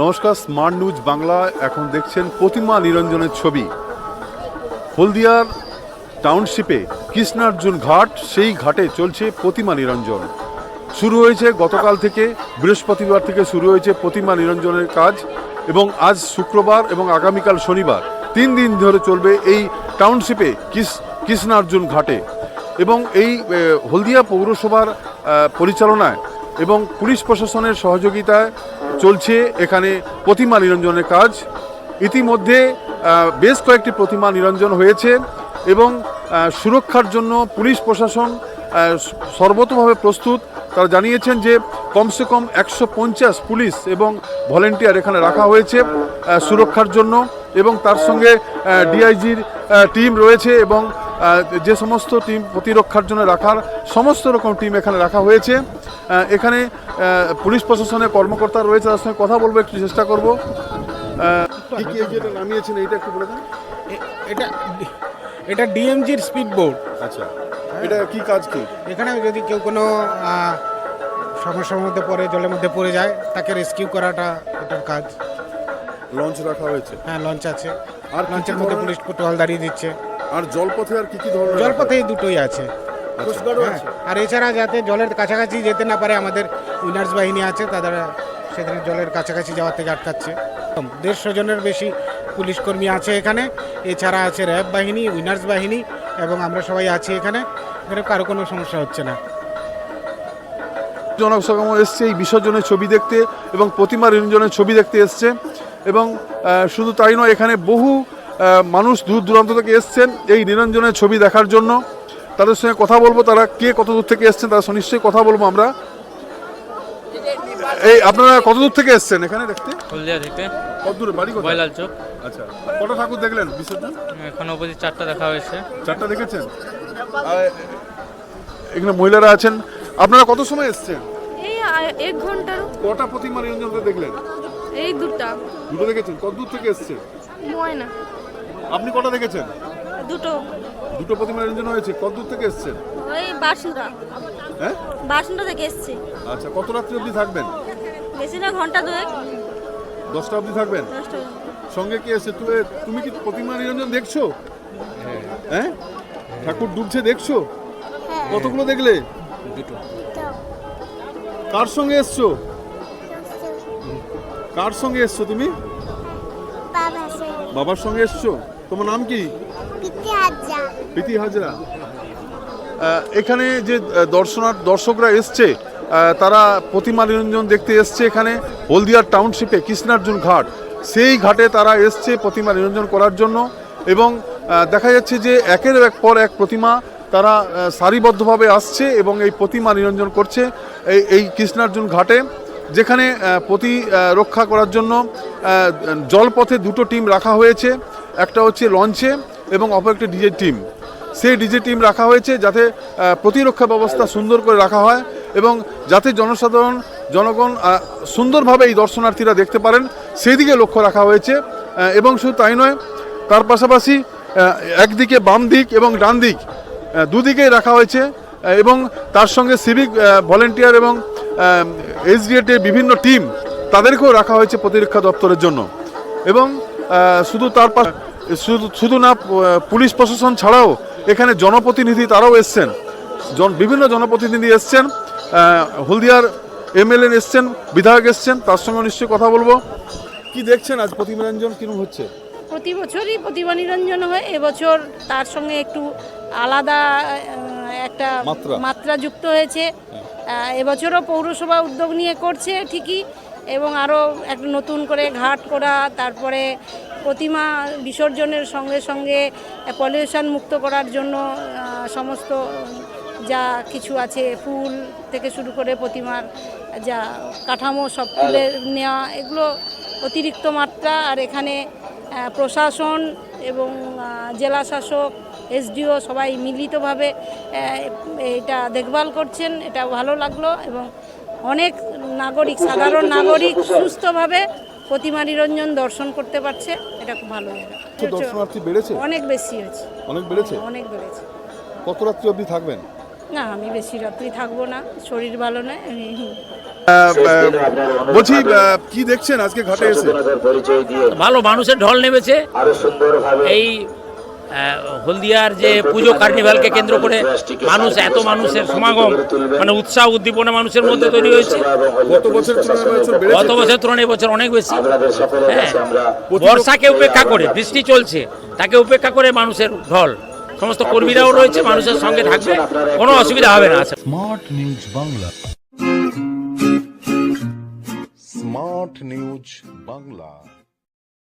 নমস্কার smart news Bangla এখন দেখছেন প্রতিমা নিরঞ্জনের ছবি। হলদিয়ার টাউনশিপে কৃষ্ণার্জুন ঘাট, সেই ঘাটে চলছে প্রতিমা নিরঞ্জন। শুরু হয়েছে গতকাল থেকে, বৃহস্পতিবার থেকে শুরু হয়েছে প্রতিমা নিরঞ্জনের কাজ এবং আজ শুক্রবার এবং আগামীকাল শনিবার, তিন দিন ধরে চলবে এই টাউনশিপে কৃষ- কৃষ্ণার্জুন ঘাটে। এবং এই হলদিয়া পৌরসভার পরিচালনায় এবং পুলিশ প্রশাসনের সহযোগিতায় চলছে এখানে প্রতিমা নিরঞ্জনের কাজ। ইতিমধ্যে বেশ কয়েকটি প্রতিমা নিরঞ্জন হয়েছে এবং সুরক্ষার জন্য পুলিশ প্রশাসন সর্বতভাবে প্রস্তুত। তারা জানিয়েছেন যে, কমসে কম একশো পঞ্চাশ পুলিশ এবং ভলেন্টিয়ার এখানে রাখা হয়েছে সুরক্ষার জন্য এবং তার সঙ্গে ডিআইজির টিম রয়েছে এবং যে সমস্ত টিম প্রতিরক্ষার জন্য রাখার সমস্ত রকম টিম এখানে রাখা হয়েছে। এখানে পুলিশ প্রশাসনের কর্মকর্তা রয়েছে তার সঙ্গে কথা বলব একটু চেষ্টা করব। নামিয়েছেন এইটা একটু বলে দেন। এ- এটা এটা ডিএমজির স্পিড বোর্ড আচ্ছা এটা কি কাজ কি? এখানে যদি কেউ কোনো সমস্যার মধ্যে পড়ে জলের মধ্যে পড়ে যায় তাকে রেস্কিউ করাটা এটার কাজ। লঞ্চ রাখা হয়েছে? হ্যাঁ লঞ্চ আছে। আর লঞ্চের মধ্যে পুলিশ টোয়াল দাঁড়িয়ে দিচ্ছে। আর জলপথে আর কি কি ধরনের জলপথে এই দুটোই আছে। হ্যাঁ, আর এছাড়া যাতে জলের কাছাকাছি যেতে না পারে আমাদের উইনার্স বাহিনী আছে তাদের সেদিন জলের কাছাকাছি যাওয়ার থেকে আটকাচ্ছে। দেড়শো জনের বেশি পুলিশ কর্মী আছে এখানে এছাড়া আছে র্যাব বাহিনী উইনার্স বাহিনী এবং আমরা সবাই আছি এখানে। এখানে কারও কোনো সমস্যা হচ্ছে না। জনসমাগম এসছে এই বিসর্জনের ছবি দেখতে এবং প্রতিমা নিরঞ্জনের ছবি দেখতে এসছে। এবং শুধু তাই নয় এখানে বহু মানুষ দূর দূরান্ত থেকে এসছেন এই নিরঞ্জনের ছবি দেখার জন্য। তাদের সঙ্গে কথা বলব তারা কে কত দূর থেকে এসছেন তার সঙ্গে নিশ্চয়ই কথা বলব আমরা। এই আপনারা কত দূর থেকে এসছেন এখানে দেখতে? হলদিয়া থেকে। কত দূরে? বাড়ি কোথায়? বয়লাল চোখ আচ্ছা কটা ঠাকুর দেখলেন বিসর্জন? এখন অবধি চারটা দেখা হয়েছে। চারটা দেখেছেন? এখানে মহিলারা আছেন। আপনারা কত সময় এসছেন? এই এক ঘণ্টার। কটা প্রতিমা নিরঞ্জন দেখলেন? এই দুটা। দুটো দেখেছেন? কত দূর থেকে এসছেন? ময়না। আপনি কটা দেখেছেন? দুটো। দুটো প্রতিমা নিরঞ্জন হয়েছে। কত দূর থেকে এসছেন? ওই বাসনটা। হ্যাঁ? বাসনটা থেকে এসছে। আচ্ছা কত রাত্রি অবধি থাকবেন? বেশি না ঘণ্টা দুয়েক। দশটা অবধি থাকবেন? সঙ্গে কে এসছে? তুমি তুমি কি প্রতিমা নিরঞ্জন দেখছ? হ্যাঁ। ঠাকুর ডুবছে দেখছ? কতগুলো দেখলে? দুটো। কার সঙ্গে এসছো? কার সঙ্গে এসছো তুমি? বাবার সঙ্গে এসছো? তোমার নাম কি? প্রীতি হাজরা? এখানে যে দর্শনার, দর্শকরা এসছে তারা প্রতিমা নিরঞ্জন দেখতে এসছে এখানে হলদিয়ার টাউনশিপে কৃষ্ণার্জুন ঘাট। সেই ঘাটে তারা এসছে প্রতিমা নিরঞ্জন করার জন্য এবং দেখা যাচ্ছে যে একের এক পর এক প্রতিমা তারা সারিবদ্ধভাবে আসছে এবং এই প্রতিমা নিরঞ্জন করছে এই এই কৃষ্ণার্জুন ঘাটে, যেখানে প্রতি রক্ষা করার জন্য জলপথে দুটো টিম রাখা হয়েছে। একটা হচ্ছে লঞ্চে এবং অপর একটা ডিজে টিম। সেই ডিজে টিম রাখা হয়েছে যাতে প্রতিরক্ষা ব্যবস্থা সুন্দর করে রাখা হয় এবং যাতে জনসাধারণ, জনগণ সুন্দরভাবে এই দর্শনার্থীরা দেখতে পারেন সেই দিকে লক্ষ্য রাখা হয়েছে। এবং শুধু তাই নয়, তার পাশাপাশি একদিকে বাম দিক এবং ডান দিক দুদিকেই রাখা হয়েছে। এবং তার সঙ্গে সিভিক ভলেন্টিয়ার এবং এসডিএটের বিভিন্ন টিম তাদেরকেও রাখা হয়েছে প্রতিরক্ষা দপ্তরের জন্য। এবং শুধু তার শুধু না পুলিশ প্রশাসন ছাড়াও এখানে জনপ্রতিনিধি তারাও এসছেন। জন বিভিন্ন জনপ্রতিনিধি এসছেন। হলদিয়ার এমএলএ এসছেন বিধায়ক এসছেন তার সঙ্গে নিশ্চয়ই কথা বলব। কি দেখছেন আজ প্রতিমারঞ্জন কিরম হচ্ছে? প্রতি বছরই প্রতিমা নিরঞ্জন হয়। এবছর তার সঙ্গে একটু আলাদা একটা মাত্রা। মাত্রা যুক্ত হয়েছে। এবছরও পৌরসভা উদ্যোগ নিয়ে করছে ঠিকই এবং আরও একটা নতুন করে ঘাট করা তারপরে প্রতিমা বিসর্জনের সঙ্গে সঙ্গে পলিউশন মুক্ত করার জন্য সমস্ত যা কিছু আছে ফুল থেকে শুরু করে প্রতিমার যা কাঠামো সব তুলে নেওয়া এগুলো অতিরিক্ত মাত্রা। আর এখানে প্রশাসন এবং জেলা শাসক এসডিও সবাই মিলিতভাবে এটা দেখভাল করছেন। এটা ভালো লাগল এবং অনেক নাগরিক সাধারণ নাগরিক সুস্থভাবে প্রতিমা নিরঞ্জন দর্শন করতে পারছে এটা খুব ভালো জায়গা দর্শনার্থী বেড়েছে? অনেক বেশি হয়েছে। অনেক বেড়েছে? অনেক বেড়েছে। কত রাত্রি অবধি থাকবেন? না আমি বেশি রাত্রি থাকব না শরীর ভালো নয় আমি বলছি কি দেখছেন আজকে ঘাটে এসে? ভালো মানুষের ঢল নেমেছে। এই হলদিয়ার যে পুজো কার্নিভালকে কেন্দ্র করে মানুষ এত মানুষের সমাগম মানে উৎসাহ উদ্দীপনা মানুষের মধ্যে তৈরি হয়েছে। গত বছর তুলনায়? গত বছর অনেক বেশি। হ্যাঁ বর্ষাকে উপেক্ষা করে বৃষ্টি চলছে তাকে উপেক্ষা করে মানুষের ঢল। সমস্ত কর্মীরাও রয়েছে মানুষের সঙ্গে থাকবে কোনো অসুবিধা হবে না smart news Bangla. Smart news Bangla.